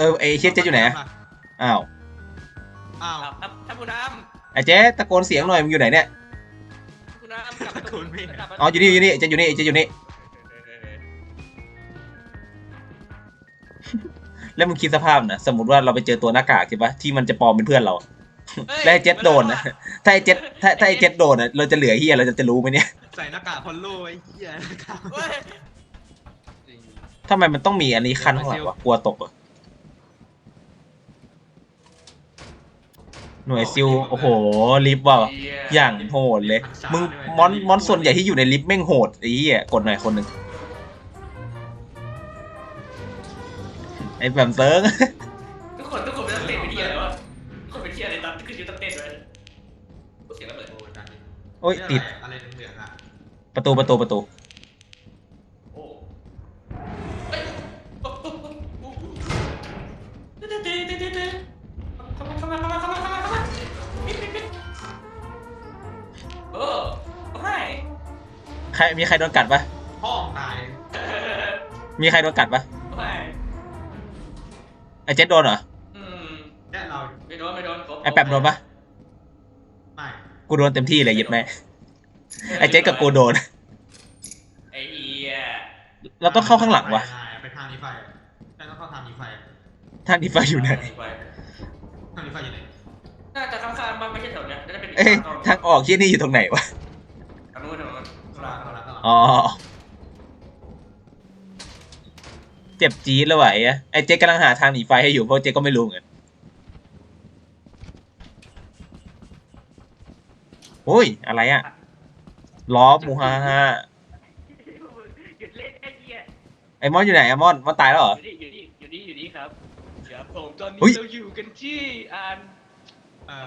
เออไอเชียเจ๊อยู่ไหนอะอ้าวอ้าวครับครับท่านผู้นไอเจ๊ตะโกนเสียงหน่อยมึงอยู่ไหนเนี่ยำผู้นำกลับประตูกลับประตูอ๋ออยู่นี่อยู่นี่เจ๊อยู่นี่เจ๊อยู่นี่แล้วมึงคิดสภาพนะสมมติว่าเราไปเจอตัวหน้ากากใช่ปะที่มันจะปลอมเป็นเพื่อนเราแล้วไอ้เจ็ดโดนนะถ้าไอเจ็ดถ้าถ้าไอเจ็ดโดนอะเราจะเหลือเฮียเราจะจะรู้ไหมเนี่ยใส่หน้ากากพอลโล่ไอ้เหี้ยหน้ากากเฮ้ยทำไมมันต้องมีอันนี้ขั้นข้างหลังวะกลัวตกเหรอ หน่วยซิลโอ้โหลิฟต์ว่ะอย่างโหดเลย มึงมอนมอนส่วนใหญ่ที่อยู่ในลิฟต์แม่งโหดไอ้เหี้ยกดหน่อยคนหนึ่งไอ้แบบเซิร์งทุกคนทุกคนเป็นนักเต้นเป็นเที่ยอะไรวะทุกคนเป็นเที่ยอะไรตอนขึ้นอยู่ต้องเต้นด้วยเสียงระเบิดโอ้ยจัดดิโอ้ยติดอะไรเหลืองๆอะประตูประตูประตู รมีใครโดนกัดปะพ่อตายมีใครโดนกัดปะโอ้ยไอ้เจ็ดโดนเหรออืมแค่เราไม่โดนไม่โดนไอ้แปมโดนปะไม่กูโดนเต็มที่เลยยึดแม่ไอ้เจ็ดกับกูโดน ไอ้เหี้ยเราต้องเข้าข้างหลังวะไปทางนี้ไฟแต่ต้องเข้าทางนี้ไฟท่านที่ไฟอยู่ไหนทางนี้ไฟอยู่ไหนน่าจะข้างๆบ้างไม่ใช่แถวเนี้ยน่าจะเป็นเอ้ยทางออกที่นี่อยู่ตรงไหนวะ อ๋อ เจ็บจี๊ดเลยว่ะไอ้อะไอ้เจ๊กำลังหาทางหนีไฟให้อยู่เพราะเจ๊ก็ไม่รู้เหมือนกันโอ้ย อะไรอะล้อมูฮาฮาหยุดเล่นไอ้เหี้ยไอ้มอนอยู่ไหนไอ้มอนมอนตายแล้วเหรอ อยู่นี่อยู่นี่อยู่นี่อยู่นี่ครับครับผมตอนนี้เฮ้ย เราอยู่กันที่อ่านเออ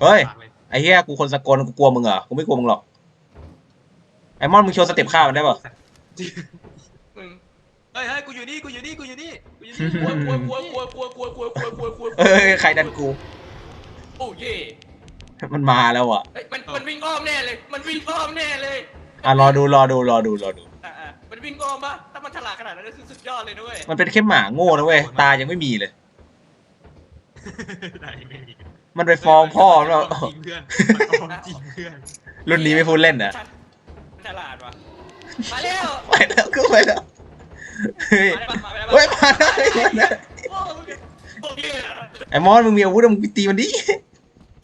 เฮ้ยฝากลไอ้เหี้ยกูคนสกลกูกลัวมึงเหรอ กูไม่กลัวมึงหรอก ไอ้มอนมึงโชว์สเต็ปข้าวมันได้ป่ะมึงเฮ้ยเฮ้ยกูอยู่นี่กูอยู่นี่กูอยู่นี่กูอยู่กนี่ลัวกลัวกลัวกลัวกลัวกลัวกลัวกลัวกลัวกลัวเอ้ยใครดันกู โอ้เย่มันมาแล้วอะเฮ้ยมันมันวิ่งอ้อมแน่เลย มันวิ่งอ้อมแน่เลยอะรอดูรอดูรอดูรอดู อะอะมันวิ่งอ้อมปะถ้ามันฉลาดขนาดนั้นก็คือสุดยอดเลยนะเว้ยมันเป็นแค่หมาโง่นะเว้ยตายังไม่มีเลย ได้ไม่มีมันไปฟ้องพ่อแล้วมันจริงเพื่อนมันเอาจริงเพื่อนรุ่นนี้ไม่พูดเล่นนะมันฉ ลาดวะมาเร็วไปแล้วก็ไปแล้วเฮ้ยมาได้ปะมาได้ปะเฮ้ยมาได้มาได้โอ้โอ้เหี้ยไอ้มอนมึงมีอาวุธอะมึงไปตีมันดิ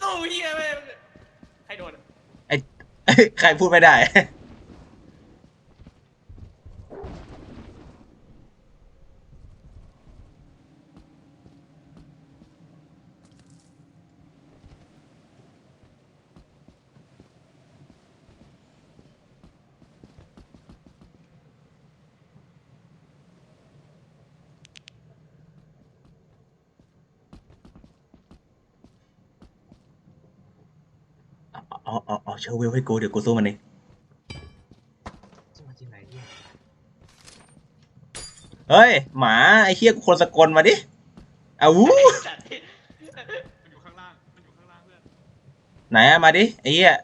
โอ้เหี้ยเว้ยใครโดนไอ้ไอ้ใครพูดไม่ได้ เอาเอาเอาเชอร์เวลให้กูเดี๋ยวกูสู้มันเองจะมาที่ไหนเนี่ยเฮ้ย หมาไอ้เฮียกูคนสกลมาดิเอาวู้จัดมันอยู่ข้างล่าง มันอยู่ข้างล่างเพื่อนไหนอะมาดิไอ้เหี้ย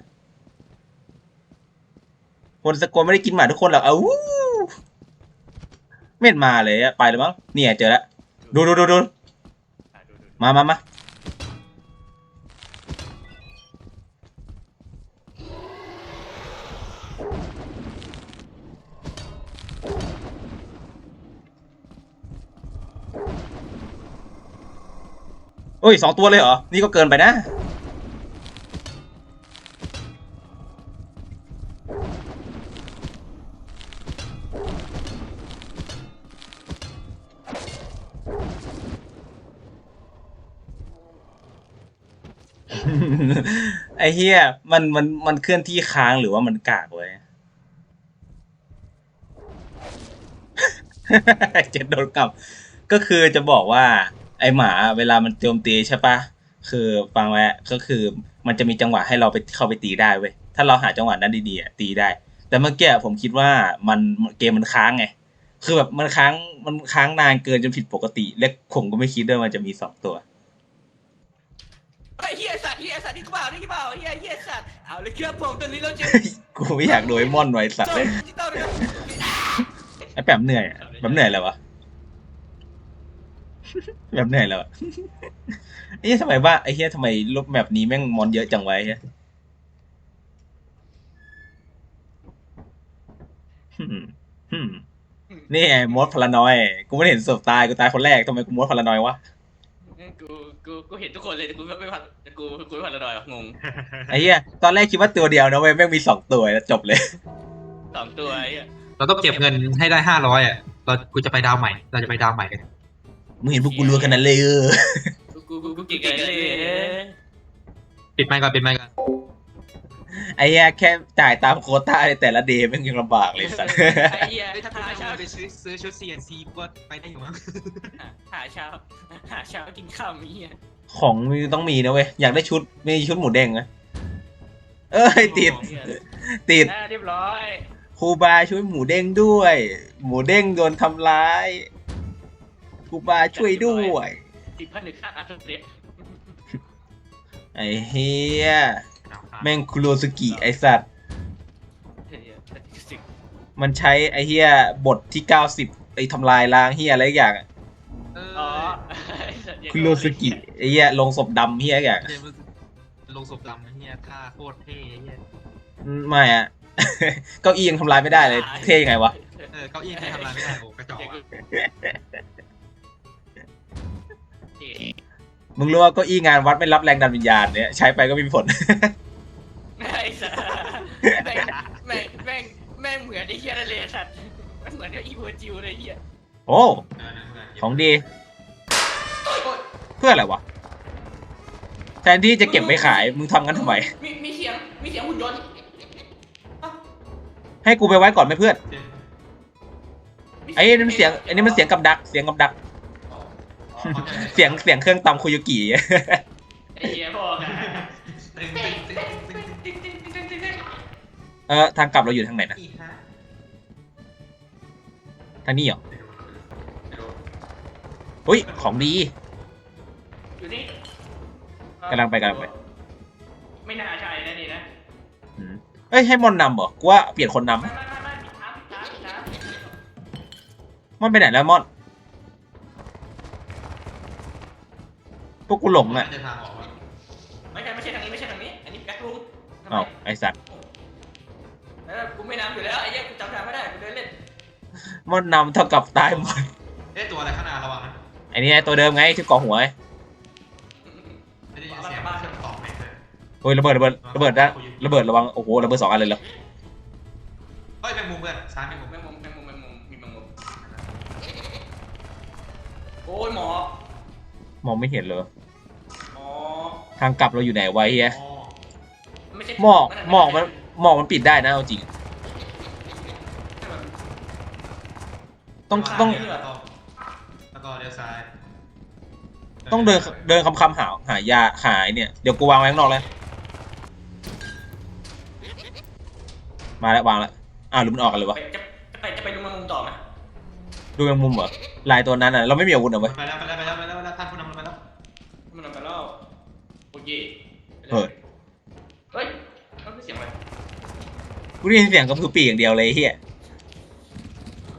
คนสกลไม่ได้กินหมาทุกคนหรอกเอาวู้ไม่เห็นมาเลยอะไปเลยมั้งเนี่ยเจอแล้วดูดูดูดูอะดูดูมามามา โอ้ยสองตัวเลยเหรอ นี่ก็เกินไปนะ ไอ้เฮียมันมันมันเคลื่อนที่ค้างหรือว่ามันกากไว้เจ็ดโดนกลับก็คือจะบอกว่า ไอหมาเวลามันโจมตีใช่ปะคือฟังไว้ก็คือมันจะมีจังหวะให้เราไปเข้าไปตีได้เว้ยถ้าเราหาจังหวะนั้นดีๆอะตีได้ แต่เมื่อกี้ผมคิดว่ามันเกมมันค้างไงคือแบบมันค้างมันค้างนานเกินจนผิดปกติ และผมก็ไม่คิดด้วยมันจะมีสองตัวไอ้เหี้ยสัตว์เหี้ยสัตว์นี่กูเปล่านี่กูเปล่าเหี้ยเหี้ยสัตว์เอาเลยครับผมตอนนี้เราเจอกูไม่อยากโดนไอ้มอนไว้สัตว์เลยดิจิตอลนะครับไอ้แปมเหนื่อยอะแปมเหนื่อยเลยวะ แบบไหนแล้วอะไอ้เหี้ยทำไมว่าไอ้เหี้ยทำไมรูปแบบนี้แม่งมอนเยอะจังไวะไอ้เหี้ยอืมอืมนี่ไงมดพลานอยกูไม่ได้เห็นศพตายกูตายคนแรกทำไมกูมดพลานอยวะกูกูกูเห็นทุกคนเลยแต่กูไม่ไม่พันแต่กูกูไม่พันละดอยหรอกงงไอ้เหี้ยตอนแรกคิดว่าตัวเดียวนะเว้ยแม่งมีสองตัวแล้วจบเลย สองตัวไอ้เหี้ยเราต้องเก็บเงินให้ได้ห้าร้อยอะ เรากูจะไปดาวใหม่ เราจะไปดาวใหม่กัน มึงเห็นพวกกูรัวขนาดเลยเออกูกูกูกูเก่งกันเลยปิดไมค์ก่อนปิดไมค์ก่อนไอ้เหี้ยแค่จ่ายตามโควต้าในแต่ละเดย์แม่งยังลำบากเลยสัสไอ้เหี้ยถ้าหากูเช้าไปซื้อซื้อชุด CNC ก็ไปได้อยู่มั้งหาเช้าหาเช้ากินข้าวมีเหี้ยของมีต้องมีนะเว้ยอยากได้ชุดมีชุดหมูเด้งนะเอ้ยติดเหี้ยติดอ่าเรียบร้อยครูบาช่วยหมูเด้งด้วย หมูเด้งโดนทำร้าย ครูบาช่วยด้วยสิบพันหนึ่งค่าอาร์ตเรียไอ้เฮียแม่งคุโรสกิไอสัตว์สิบมันใช้ไอเฮียบทที่ 90 ไอทำลายล้างเฮียอะไรอย่างอะเอออ๋อคุโรสกิไอเฮียลงศพดำเฮียอย่างเจมส์ลงศพดำไอ้เฮียท่าโคตรเท่ไอ้เฮียไม่อะ เก้าอี้ยังทำลายไม่ได้เลย เท่ยังไงวะ เออเก้าอี้ใครทำอะไรไม่ได้โอ้กระจอกอะ มึงรู้ว่าเก้าอี้งานวัดไม่รับแรงดันวิญญาณเนี่ยใช้ไปก็ไม่มีผล ไอ้สัสแม่งแม่งแม่งแม่งเหมือนไอ้เหี้ยนั่นเลยสัตว์เหมือนกับอีเวอร์จิวเลยไอ้เหี้ยโอ้เออนั่นเพื่อนของดี เพื่ออะไรวะ แทนที่จะเก็บไปขาย มึงทำงั้นทำไม มีมีเสียงมีเสียงหุ่นยนต์อะให้กูไปไว้ก่อนไหมเพื่อนเจมส์มีไอ้นี่มันเสียงไอ้นี่มันเสียงกับดัก เสียงกับดักอ๋อ เสียงเสียงเครื่องตำคุยกิไอ้เหี้ยพ่อกันตึงตึงตึงตึงตึงติ๊งติ๊งติ๊งติ๊งติ๊งติ๊งเออทางกลับเราอยู่ทางไหนนะ อีกฮะทางนี้เหรอไปดูอุ้ย ของดี อยู่นี่กำลังไปกำลังไป ไม่น่าใช่นะนี่นะอืมเอ้ยให้มอนนำเหรอกูว่าเปลี่ยนคนนำไหมไม่ไม่ไม่ไม่ปิดทางปิดทางปิดทางมอนไปไหนแล้วมอน พวกกูหลงอะน่าจะทางออกวะไม่ใช่ไม่ใช่ทางนี้ไม่ใช่ทางนี้ อันนี้แบ็ครูมทำไมอ้าวไอสัตว์เออกูไม่นำอยู่แล้วไอ้เหี้ยกูจำทางไม่ได้กูเดินเล่นมอนนำเท่ากับตายหมดเอ๊ะตัวอะไรข้างหน้าระวังนะไอ้นี่ไงตัวเดิมไงที่เกาะหัวไงไม่ได้ยินเสียงเครื่องตอกไหมเลยโอ้ยระเบิดระเบิดระเบิดนะระเบิดระวังโอ้โหระเบิดสองอันเลยเหรอเฮ้ยแมงมุมเพื่อนซ้ายแมงมุมแมงมุมแมงมุมแมงมุมมีแมงมุมโอ้ยหมอมองไม่เห็นเลยหมอทางกลับเราอยู่ไหนไวะเฮียอ๋อไม่ใช่หมอกหมอกมันหมอกมันปิดได้นะเอาจริง ต้องต้องแล้วก็แล้วก็เลี้ยวซ้ายต้องเดินเดินคำคำๆหาหายาหายเนี่ยเดี๋ยวกูวางไว้ข้างนอกแล้วมาแล้ววางแล้วอ้าวหรือมันออกกันเลยวะไปจะจะไปจะไปดูแมงมุมต่อไหมดูยังมุมเหรอลายตัวนั้นอะเราไม่มีอาวุธเหรอมัเว้นยไปแล้วไปแล้วไปแล้วไปแล้วไปแล้วท่านผู้นำมันไปแล้ว มันนำไปแล้วโอ เคเฮ้ย เฮ้ยมันเป็นเสียงอะไรกูได้ยินเสียงกระพือปีกอย่างเดียวเลยไอ้เฮีย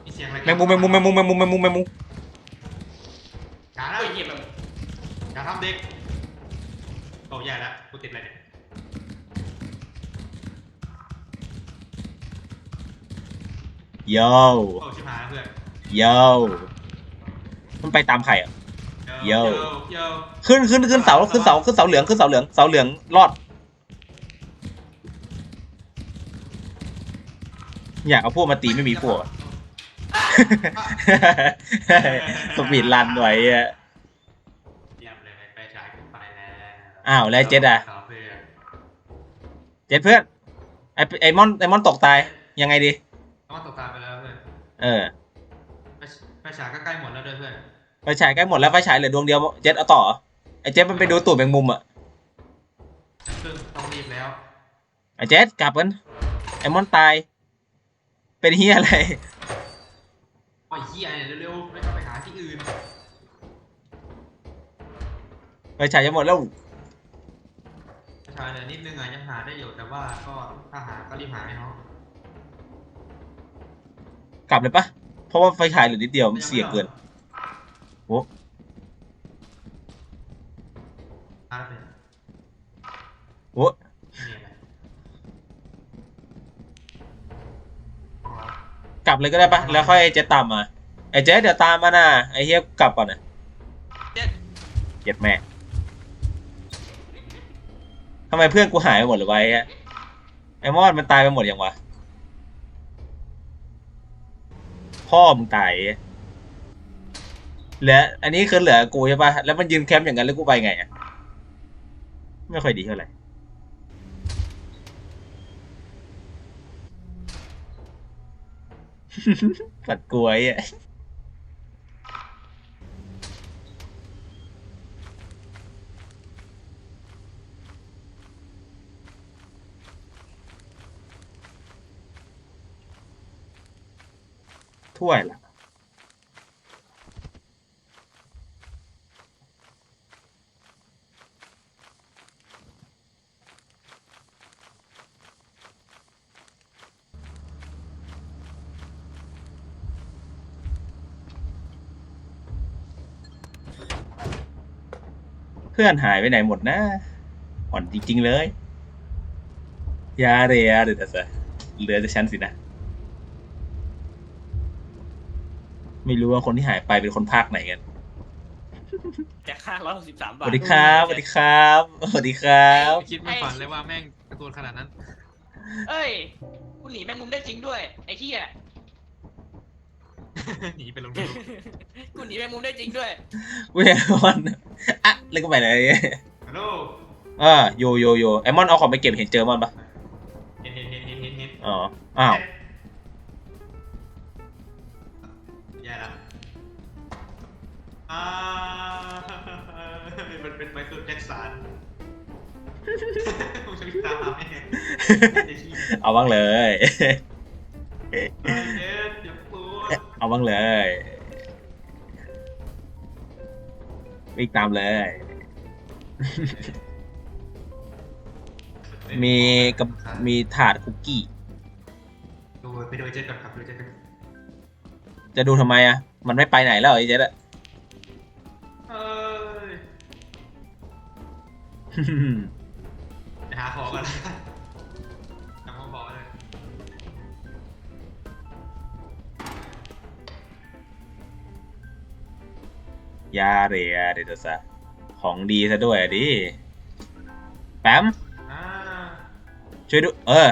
มีเสียงอะไรแมงมุมแมงมุมแมงมุมแมงมุมแมงมุมแมงมุมอย่านะเฮ้ยเหี้ยแมงมุมอย่าทำเด็กโอ้ใหญ่ละกูติดอะไรเนี่ยโยโอ้ชิบหายแล้วเพื่อนโยมันไปตามใครอะ โย่โยขึ้นขึ้นขึ้นเสาขึ้นเสาขึ้นเสาเหลืองขึ้นเสาเหลืองเสาเหลืองรอด อยากเอาพวกมาตีไม่มีพวกอะสปีดรันไว้อะเยี่ยมเลยไปฉายกูไปแล้วอ้าวแล้วเจ็ดอะขเพื่อนเจ็ดเพื่อนไอไอมอนไอมอนตกตายยังไงดีต้องตกตามไปแล้วเพื่อนเออไปไปฉายก็ใกล้หมดแล้วด้วยเพื่อน ไฟฉายใกล้หมดแล้วไฟฉายเหลือดวงเดียวเจ็ดเอาต่อเหรอไอเจ็ดมันไปดูตูดแมงมุมอะซึ่งต้องรีบแล้ว ไอเจ็ดกลับกันไอมอนตาย เป็นเฮียอะไรโอ้ยเฮียเนี่ยเร็วๆไม่ต้องไปหาที่อื่นไฟฉายจะหมดแล้วไปฉายเนี่ยนิดนึงอะยังหาได้อยู่แต่ว่าก็ถ้าหาก็รีบหาให้น้องกลับเลยปะเพราะว่าไฟฉายเหลือนิดเดียวมันเสี่ยงเกิน โอ้อาร์ตเป็นโอ้นี่อะไรของเรากลับเลยก็ได้ปะแล้วค่อยเจ๊ตามมาไอ้เจ๊เดี๋ยวตามมานะไอ้เฮียกลับก่อนนะเจ็ดเก็บแม่ทำไมเพื่อนกูหายไปหมดเลยไวะไอ้เหี้ยไอ้มอดมันตายไปหมดยังวะพ่อมึงตายไอ้เหี้ย เหลืออันนี้คือเหลือกูใช่ปะแล้วมันยืนแคมป์อย่างนั้นแล้วกูไปไงอะไม่ค่อยดีเท่าไหร่ปัดกลวไอ้เหี้ยถ้วยล่ะ พื่อนหายไปไหนหมดนะอ่อนจริง ๆ เลย ยาเรียเดี๋ยวจะเหลือแต่ฉันสินะ ไม่รู้ว่าคนที่หายไปเป็นคนภาคไหนกันแจกค่าร้อยหกสิบสามสบาทวัสดีครับสวัสดีครับสวัสดีครับไม่คิดไม่ฝันเลยว่าแม่งการะตูนขนาดนั้น เอ้ยกูหนีแมงมุมได้จริงด้วย ไอ้เหี้ย หนีไปลงทุนกูหนีแมงมุมได้จริงด้วย เวยมอนอะเล่นก็ไปเลยฮัลโหลอ่าโยโยโยไอมอนเอาของไปเก็บเห็นเจอมอนปะเห็นเห็นเห็นเห็นเห็นเห็นอ๋ออ้าวแย่ละอ่ามันเป็นไมเคิลแจ็คสันมึงจะวิ่งตามหาแม่งไอ้ที่เอาบ้างเลยไอ้เอ็ดอย่าพูด เอาบ้างเลย วิ่งตามเลย มีกับมีถาดคุกกี้ ดูไปดูเจ็ดก่อนครับดูเจ็ดก่อนจะดูทำไมอะ มันไม่ไปไหนแล้วไอ้เจ๊อะ เอ้ยไปหาของก่อน ยาเรียเดี๋ยวจะซะของดีซะด้วยอะดิแปมอ่าช่วยดูเออ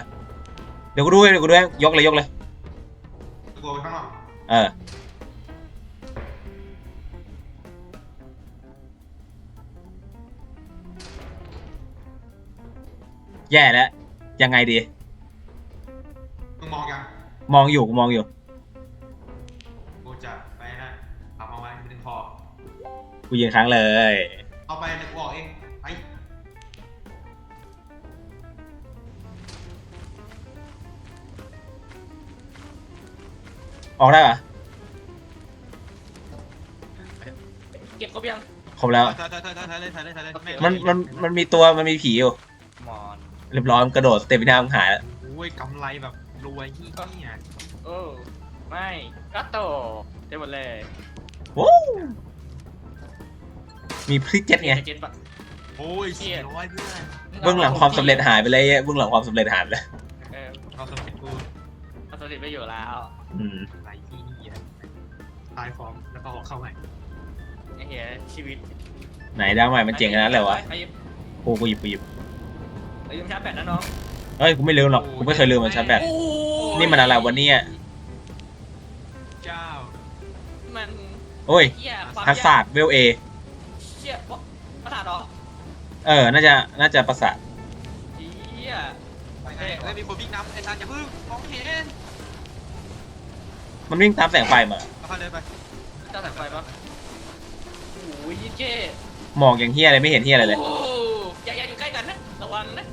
เดี๋ยวกูดูให้เดี๋ยวกูดูให้ยกเลยยกเลยตัวไปข้างนอกเออแย่แล้วยังไงดีมึงมองยังมองอยู่กูมองอยู่ กูยืนค้างเลย เอาไปเดี๋ยวกูออกเองไปออกได้ปะเก็บครบยังครบแล้ว ถ่ายถ่ายถ่ายถ่ายเลยถ่ายเลยถ่ายเลยแงมันมันมันมีตัวมันมีผีอยู่ มอนเรียบร้อยมันกระโดดสเตปหน้ามึงหายแล้วโอ้ยกำไรแบบรวยที่นี่อะโอ้ไม่กัตโตได้หมดเลยว้าว มีพริกเจ็ตไงเจ็ดปะโอ้ยเชี่สี่ยร้อยเพื่อนเบื้องหลังความสำเร็จหายไปเลยเบื้องหลังความสำเร็จหายไปเลยเออเอาสมิธกูเอาสำเร็จไปอยู่แล้วอืมไรที่นี่อะตายฟอร์มแล้วก็ออกเข้าใหม่ไอ้เหี้ยชีวิตไหนดาวใหม่มันเจ๋งขนาดนั้นเลยวะไปยืมโอ้กูหยิบกูหยิบไปยืมชาร์จแบตนะน้องเฮ้ยกูไม่ลืมหรอกกูไม่เคยลืมมันชาร์จแบตโอ้ยนี่มันอะไรวะเนี่ยเจ้ามันโอ้ยเหี้ยความทักษะเวลเอ เออ น่าจะ น่าจะประสาทเหี้ยไปไงเอ้ยมีคนวิ่งนำไอ้ตาอย่าพึ่งมองไม่เห็นมันวิ่งตามแสงไฟมา เอาไปเลยไปเจ้าสายไฟปะโอ้ยยี่เจ้มองอย่างเฮียอะไรไม่เห็นเฮียอะไรเลย โอ้อย่าอย่าอยู่ใกล้กันนะ ระวังนะ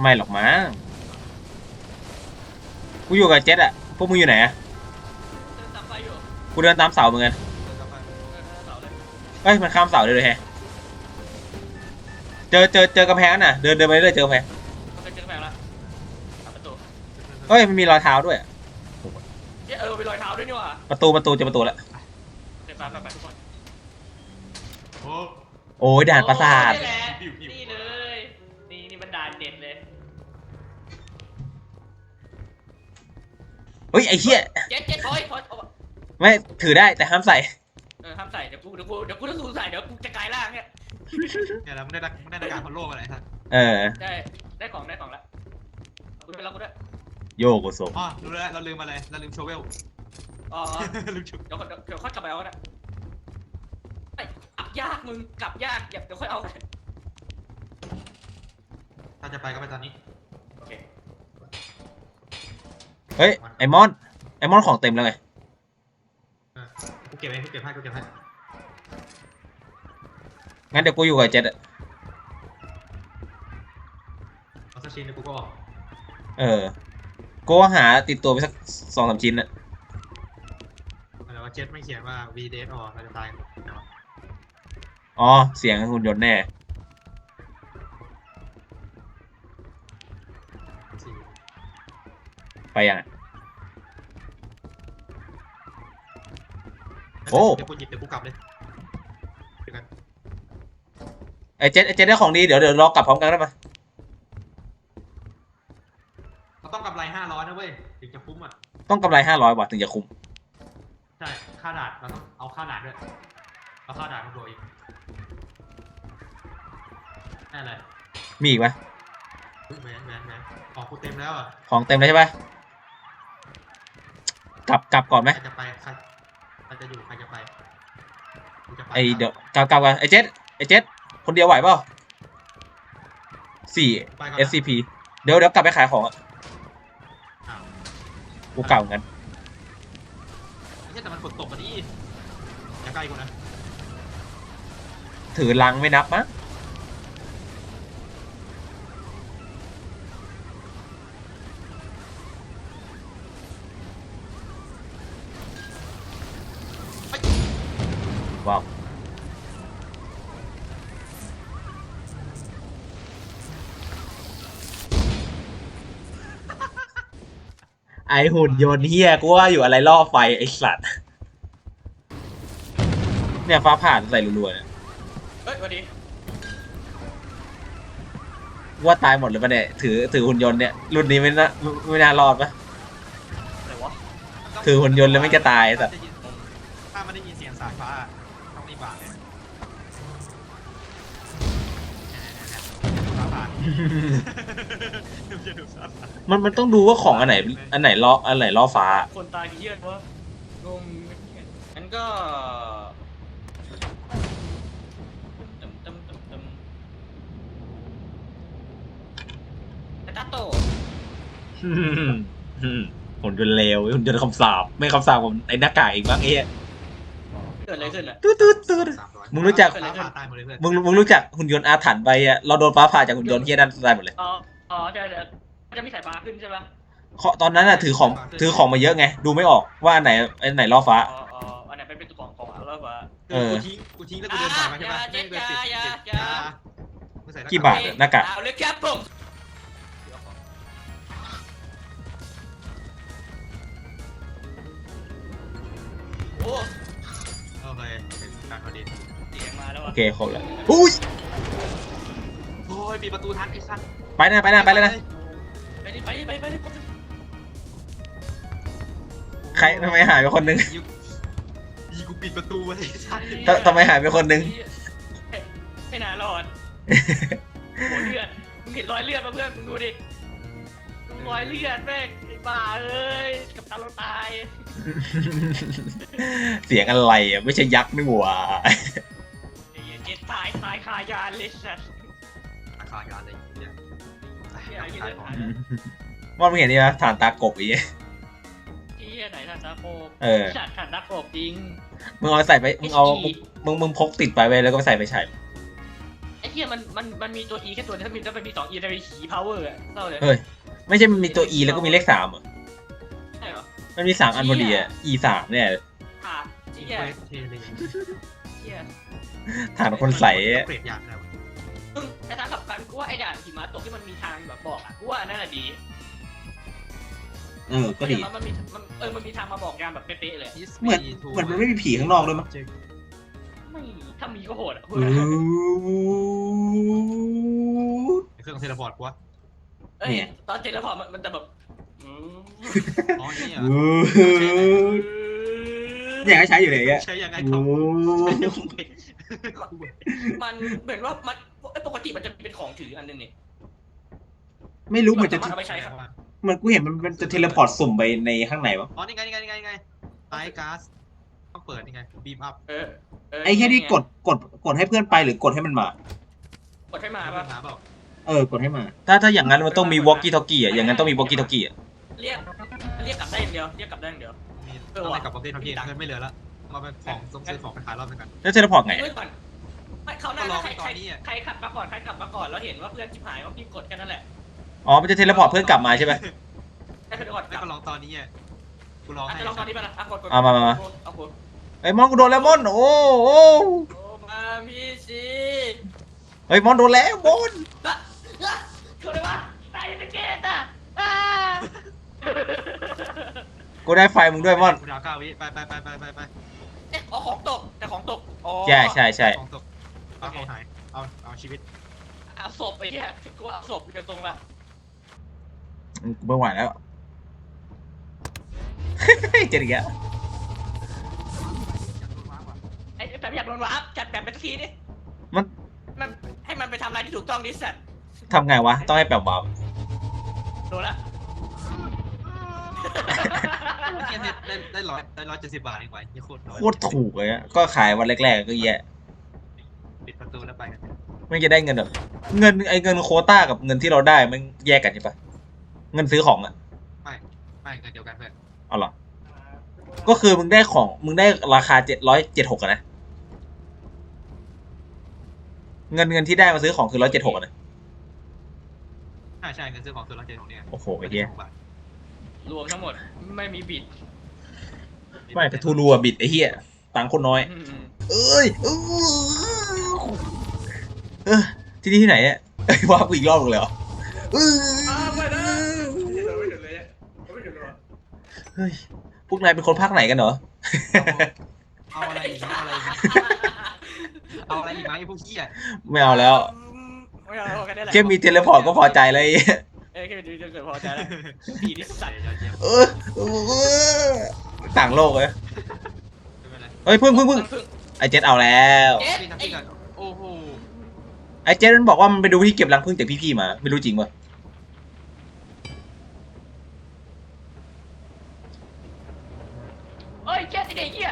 ไม่หรอกมั้งกูอยู่กับเจ็ตอะพวกมึงอยู่ไหนอะเดินตามไฟอยู่กูเดินตามเสาเหมือนกันเดินกลับไปเดินตามเสาเลย เอ้ย มันข้ามเสาเลยเลยแฮะ เจอเจอเจอกำแพงน่ะ เดินเดินไปเรื่อยเจอกำแพงมันเป็นเจอกำแพงละอะประตูเอ้ยมันมีรอยเท้าด้วยอะเหี้ยเออเป็นรอยเท้าด้วยนี่หว่าประตูประตูเจอประตูแล้วเดินไปไปไปทุกคนโอ้โอ้ยด่านปราสาทโอ้นี่แหละนี่เลย นี่นี่มันด่านเด็ดเลยเฮ้ยไอ้เหี้ยเจ็ดเจ็ดถอยถอยเอาไม่ถือได้แต่ห้ามใส่เออห้ามใส่เดี๋ยวกูเดี๋ยวกูเดี๋ยวกูต้องสูใส่เดี๋ยวกูจะกลายร่างเนี่ย เนี่ยเราไม่ได้ไม่ได้การพอลโลกอะไรท่านเออ ได้ได้ของได้ของแล้วเอากูไปรับกูด้วยโยโกโซอ๋อรู้แล้วเราลืมอะไรเราลืมโชเวลอ๋ออ๋อลืมโชเวลเดี๋ยวเดี๋ยวเดี๋ยวค่อยกลับไปเอาก็ได้ไอ้ยกลับยากมึงกลับยากอย่าเดี๋ยวค่อยเอากันถ้าจะไปก็ไปตอนนี้โอเคเฮ้ย ไอมอน ไอมอนของเต็มแล้วไง เออกูเก็บให้กูเก็บให้กูเก็บให้ งั้นเดี๋ยวกูอยู่กับไอ้เจ็ดอะเอาสักชิ้นเดี๋ยวกูก็ออกเออ กูว่าหาติดตัวไปสักสองสามชิ้นอะแต่ว่าเจ็ตไม่เขียนว่า V d a t ออกเราจะตายกันเดี๋ยวอ๋อ เสียงหุ่นยนต์แน่ สี่ไปยังอะ โอ้ เดี๋ยวกูหยิบเดี๋ยวกูกลับเลยเดี๋ยวกัน ไอเจ็ดไอเจ็ดได้ของดีเดี๋ยวเดี๋ยวรอกลับพร้อมกันได้ปะเราต้องกำไรห้าร้อยนะเว้ยถึงจะคุ้มอะ ต้องกำไรห้าร้อยบาทถึงจะคุ้มใช่ ค่าดาดเราต้องเอาค่าดาดด้วยเอาค่าดาดมาบวกอีกแน่เลยมีอีกไหมอุ๊ยแหวนแหวนแหวนของกูเต็มแล้วอะของเต็มแล้วใช่ปะกลับกลับก่อนไหมใครจะไปใครใครจะอยู่ใครจะไปกูจะไปไอเดี๋ยวกลับกลับกันไอเจ็ดไอเจ็ด คนเดียวไหวเปล่าสี่ ไปก่อนนะ SCP เดี๋ยวเดี๋ยวกลับไปขายของอะอ้าวกูเก่าเหมือนกัน ไม่ใช่แต่มันฝนตกกันดิอย่าใกล้กูนะถือลังไม่นับมั้งว้าว ไอหุ่นยนต์เฮียกูว่าอยู่อะไรล่อไฟไอสัตว์ เนี่ยฟ้าผ่านใส่รัวๆเนี่ยเฮ้ยสวัสดีว่าตายหมดเลยปะเนี่ยถือถือหุ่นยนต์เนี่ยรุ่นนี้ไม่น่าไม่น่ารอดปะอะไรวะถือหุ่นยนต์แล้วไม่จะตายสัตว์ ถ้ามันได้ยินเสียงสายฟ้าต้อง จะดูฟ้าผ่านมันมันต้องดูว่าของอันไหน อันไหนล่ออันไหนล่อฟ้า คนตายกี่เยอะวะงงงั้นก็ตึมตึมตึมตึมแต่ตาโตหุ่นยนต์เลวหุ่นยนต์คำสาบไม่คำสาบผมไอ้หน้ากากอีกบ้างเอ๊ะ เกิดอะไรขึ้นอะตืดตืดตืดสามร้อยมึงรู้จักเกิดอะไรขึ้นฟ้าผ่าตายหมดเลยเพื่อน มึงมึงรู้จักหุ่นยนต์อาถรรพ์ไปอะเราโดนฟ้าผ่าจากหุ่นยนต์เฮียนั่นตายหมดเลยอ๋อ อ๋อเดี๋ยวเดี๋ยวมันจะมีสายฟ้าขึ้นใช่ปะเคาะตอนนั้นอะถือของถือของมาเยอะไง ดูไม่ออกว่าอันไหนอันไหนล่อฟ้า อ๋ออ๋ออันไหนเป็นเป็นตัวของของอะไรวะเออ กูทิ้งกูทิ้งแล้วกูเดินผ่านมาใช่ไหมอ่าไม่เดินติดอย่าติดอย่าอย่า มึงใส่หน้กี่บาท หน้ากากเอาเลยครับผมโอ้ โอเคเป็นการพอดีเสียงมาแล้วโอวะเคครบแล้วอุ้ยโอ้ยปิดประตูทันไอ้สัสไปนะไปนะไปเลยนะไปดิไปดิไปดิไปดิใครทำไมหายไปคนนึงยิงยิงกูปิดประตูไว้ไอ้สัสทำทำไมหายไปคนนึง ไม่น่ารอดโหเลือดมึงเห็นรอยเลือดป่ะเพื่อนมึงดูดิดู รอยเลือดแม่งไอ้บ้าเอ้ยกับตาเราตายเสียงอะไรอะไม่ใช่ยักษ์นี่หว่าไอ้เหี้ยเจ็ดตายตายคายานเลยสัตว์ราคายาอะไรเนี่ยเนี่ยไอ้เหี้ยขายของว่ามึงเห็นนี่ปะฐานตากบอีกไอ้เหี้ยไหนทันตาโคบเออสัตว์ทันตาโคบจริง มึงเอาใส่ไปมึงเอามึงมึงพกติดไปไว้แล้วก็ไปใส่ไปใช้ไอ้เหี้ยมันมันมันมีตัว E แค่ตัวเดียวถ้ามีถ้ามันมีสอง E จะมีขี power อะเศร้าเลยเฮ้ย ไม่ใช่มันมีตัว E แล้วก็มีเลขสามอะใช่เหรอมันมีสามอันพอดีอะ E สามเนี่ยอะไอ้เเหี้ยเทเลเหี้ยฐานคนใสเปรตยากแล้วมึงแต่ทางกลับกันกูว่าไอ้ด่านหิมะตกที่มันมีทางแบบบอกอะกูว่าอันนั่นแหละดีเออ ก็ดี มันมีมันเออมันมีทางมาบอกยามแบบเป๊ะๆเลยเหมือน เหมือนมันไม่มีผีข้างนอกด้วยมั้งไม่ถ้ามีก็โหดอะอู้เครื่องเทเลพอร์ตกูวะ เอ้ยตอนเจเลพอร์ตมันมันจะแบบอืมอ๋อนี่อะอู้เนี่ยก็ใช้อยู่เลยอะใช้ยังไงอู้ครับมันเหมือนว่ามันปกติมันจะเป็นของถืออันนึงนี่ไม่รู้มันจะสามารถเอาไปใช้ครับเหมือนกูเห็นมันมันจะเทเลพอร์ตสุ่มไปในข้างในวะ อ๋อนี่ไงนี่ไงนี่ไงนี่ไงไอก๊าซต้องเปิดนี่ไงบีมอัพเออเไอ้แค่ที่กดกดกดให้เพื่อนไปหรือกดให้มันมา กดให้มาหาป่ะหาเปล่า เออกดให้มา ถ้าถ้าอย่างนั้นมันต้องมีวอ l กี้ทอ k กี้อะอย่างนั้นต้องมีวอ l กี้ทอ k กี้อะเรียกเรียกกลับได้อย่างเดียวเรียกกลับได้อย่างเดียว มีเออต้องว่ะ ไปกับประเทศทัพพีเงินไม่เหลือแล้วเราไปของต้องซื้อของไปขายรอบนึงกัน แล้วเทเลพอร์ตไงเฮ้ยก่อนไม่เขาวหน้าก็ลองใครไปก่ใคอรนนี่อะใครขับมาก่อนใครขับมาก่อนแล้วเห็นว่าเพื่อนชิบหายก็พี่กดแค่นั้นแหละอ๋อมันจะเทเลพอร์ตเพื่อนกลับมาใช่ไหม ให้เพื่อนกดกไม่ลับก็ลองตอนนี้อะกูลองอาจให้จะลองตอนนี้ไปนะอะกดกดเอามามามา เอากดไอ้ยมอนกูโดนแล้วมอนโอ้โอ้โอ้มาพี่ชีเฮ้ยมอนโดนแล้วมอน กูได้ไฟมึงด้วยมอน กูดาวเก้าวิไปไปไปไปไปไปเอ๊ะเอาของตกแต่ของตกอ๋อใช่ใช่ใช่ของตกเอาของหายเอาเอาชีวิตเอาศพไปแค่กูเอาศพอยู่ตรงละกูไม่ไหวแล้ว เจ็ดอีกแล้วไอ้แบบอยากโดนวาร์ปจัดแบบเป็นทีดิมันมันให้มันไปทำอะไรที่ถูกต้องดิสัตว์ทำไงวะ ต้องให้แปมวาร์ปโดนละ เนี่ยได้ได้ได้ร้อยได้ร้อยเจ็ดสิบบาทเองไว้ยี่โคตรน้อยโคตรถูกเลยอะก็ขายวันแรกๆก็แย่ปิดประตูแล้วไปกันไม่จะได้เงินแบบเงินไอ้เงินโควต้ากับเงินที่เราได้มันแยกกันใช่ปะเงินซื้อของอะไม่ไม่เงินเดียวกันเพื่อนเอาเหรอก็คือมึงได้ของมึงได้ราคาเจ็ดร้อยเจ็ดหกนะเงินเงินที่ได้มาซื้อของคือร้อยเจ็ดหกนะ ใช่ใช่เงินซื้อของตัวร้อยเจ็ดของเนี่ยโอ้โหไอ้เหี้ยบาท รวมทั้งหมดไม่มีบิดไม่แต่ทูรัวบิดไอ้เหี้ยตังค์คนน้อย อืมเอ้ยเอ้ยเออที่นี่ที่ไหนเนี่ยไอ้ยว่ากูอีกรอบหนึ่งเลยเหรอเอ้ยไม่ถึงเลยไม่ถึงเลย เฮ้ยพวกนายเป็นคนภาคไหนกันเหรอ เอาอะไรอีกเอาอะไรอีกเอาอะไรอีกไหมไอ้พวกเหี้ย ไม่เอาแล้ว ไม่เอาแค่นี้แหละ แค่มีเทเลพอร์ตก็พอใจเลยไอ้เหี้ยเอ้ยแค่มีเกิดพอใจแล้วดีที่สัตว์ยอดเยี่ยมเออเออต่างโลกเลยไม่เป็นไรเฮ้ยพึ่งพึ่งพึ่งไอเจ็ดเอาแล้วเจ็ดพี่ทำไอ้พี่ก่อนโอ้โหไอเจ็ดมันบอกว่ามันไปดูที่เก็บรังพึ่งจากพี่ๆมา ไม่รู้จริงปะเอ้ยเจ็ดไอ้เด็กเหี้ย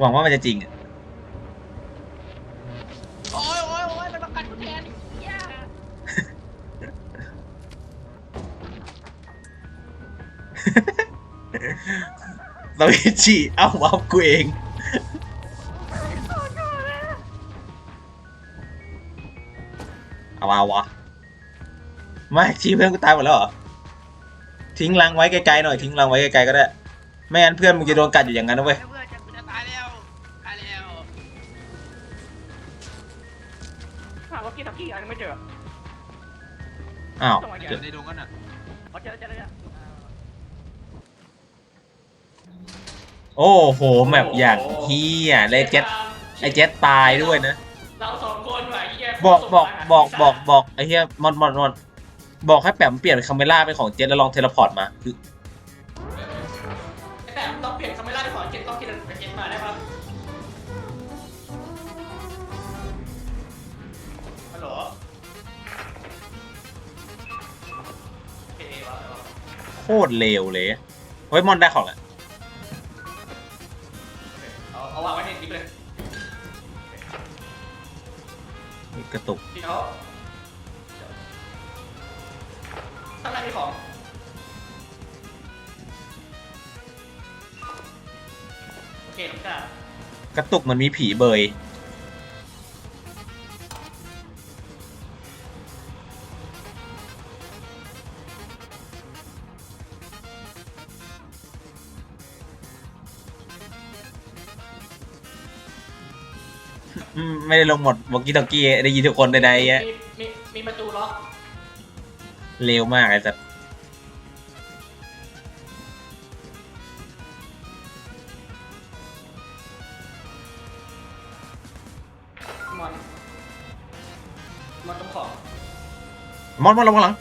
หวังว่ามันจะจริงอะ วิตชีเอ้าว้าวกูเองเอาวาวะไม่ชีเพื่อนกูตายหมดแล้วเหรอทิ้งรังไว้ไกลๆหน่อยทิ้งรังไว้ไกลๆก็ได้ไม่งั้นเพื่อนมึงจะโดนกัดอยู่อย่างนั้นนะเว้ยเพื่อนจะกูจะตายแล้วตายแล้วหาว่ากี้ทักกี้ยังไม่เจออ้าวส่งมาเจเจออในดงกันอะ เขาเจอเจอเจอ โอ้โหแมปอย่างเฮียเลยเจ็ดไอเจ็ดตายด้วยนะ เราสองคนว่ะไอ้เหี้ยบอกบอกบอกบอกบอกไอ้เฮียมอนมอนมอนบอกให้แปมเปลี่ยนคาเมล่าเป็นของเจ็ดแล้วลองเทเลพอร์ตมาคือแต่ต้องเปลี่ยนคาเมล่าที่ขอเจ็ดต้องกินเจ็ดมาได้ปะฮัลโหลโอเควะโคตรเลวเลยเฮ้ยมอนได้ของแล้ว กระตุก เดี๋ยวข้างล่างมีของ โอเคน้องจ้ากระตุกมันมีผีเบย อืมไม่ได้ลงหมดบอกกี้ตอกกี้ได้ยินทุกคนใดๆอะมีมีมีประตูล็อกเร็วมากไอ้สัสมอนมอนต้องของมอนมอนระวังหลัง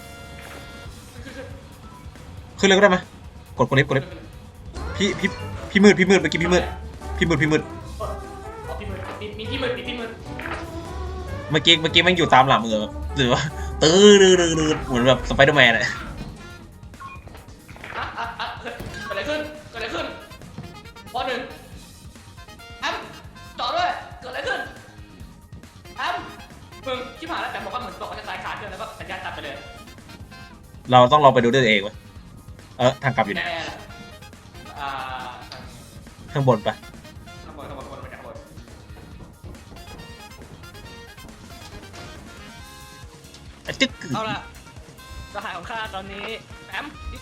ขึ้นเลยก็ได้ไหมกดกดลิฟต์กดลิฟต์พี่พี่พี่มืดพี่มืดเมื่อกี้พี่มืดพี่มืดพี่มืด เมื่อกี้เมื่อกี้แม่งอยู่ตามหลังมือแบบหรือว่าตื้อดื้อดื้อดื้อเหมือนแบบสไปเดอร์แมนอะอะอะอะเฮ้ยเกิดอะไรขึ้นเกิดอะไรขึ้นพอหนึ่งแอมต่อด้วยเกิดอะไรขึ้นแอมมึงที่ผ่านแล้วแต่บอกว่าเหมือนตกกระจายขาดเครื่องแล้วก็สัญญาณตัดไปเลยเราต้องลองไปดูด้วยตัวเองเว้ยเออทางกลับอยู่ไหน แน่ๆล่ะอ่า ข้างบนปะ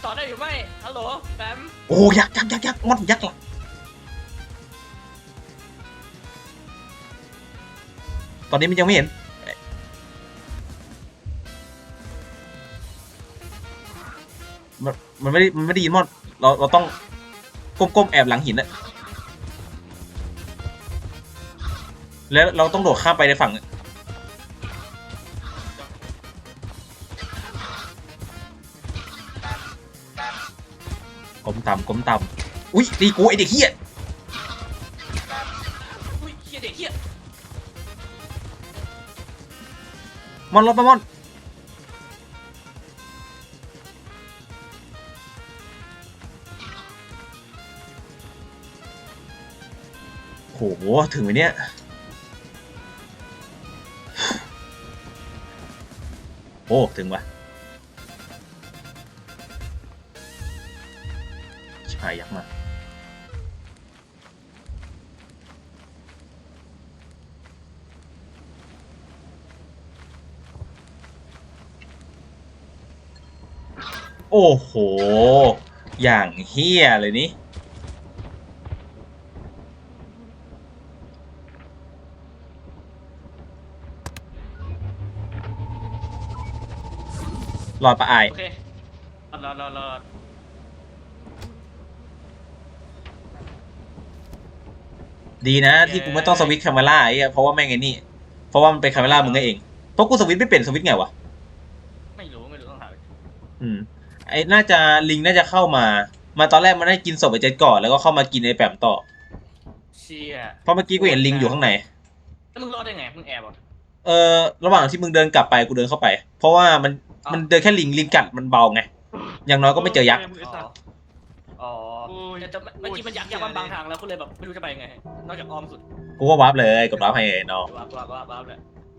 ต่อได้หรือไม่ฮัลโหลแอมโอ้ยักษ์ยักษ์ยักษ์ยักษ์มอนยักษ์ละตอนนี้มันยังไม่เห็น มันมันไม่ได้มันไม่ได้ยินมอนเราเราต้องก้มๆแอบหลังหินอะแล้วเราต้องโดดข้ามไปในฝั่งอะ ก้มต่ำก้มต่ำอุ้ยตีกูไอเด็กเฮียอุ้ยเฮียเด็กเฮียมอนรถมามอนโหถึงไหมเนี่ยโอ้ ถึงว่ะ โอ้โห อย่างเฮี้ยเลยนี่รอดปะอาย โอเครอรอรอรอดีนะที่กูไม่ต้องสวิตช์คาเมล่าไอ้เหี้ยเพราะว่าแม่งไอ้นี่ เพราะว่ามันเป็นคาเมล่ามึงก็เอง เพราะกูสวิตช์ไม่เป็นสวิตช์ไงวะ ไม่รู้ไม่รู้ต้องถามอืม ไอ้น่าจะลิงน่าจะเข้ามา มาตอนแรกมันได้กินศพไอ้เจ็ดก่อนแล้วก็เข้ามากินไอ้แปมต่อ เชียเพราะเมื่อกี้กูเห็นลิงอยู่ข้างใน แล้วมึงรอดได้ไงมึงแอบเหรอะเออระหว่างที่มึงเดินกลับไปกูเดินเข้าไป เพราะว่ามันอ้าวมันเดินแค่ลิงลิงกัดมันเบาไง อย่างน้อยก็ไม่เจอยักษ์มึงไอ้สัตว์อ๋อโอ้ย แต่แต่เมื่อกี้มันยักยักมันบางทางแล้วคุณเลยแบบไม่รู้จะไปยังไง นอกจากอ้อมสุดกูก็วาร์ปเลยกดวาร์ปให้น้อง ว้าวว้าวว้าวว้าวเลย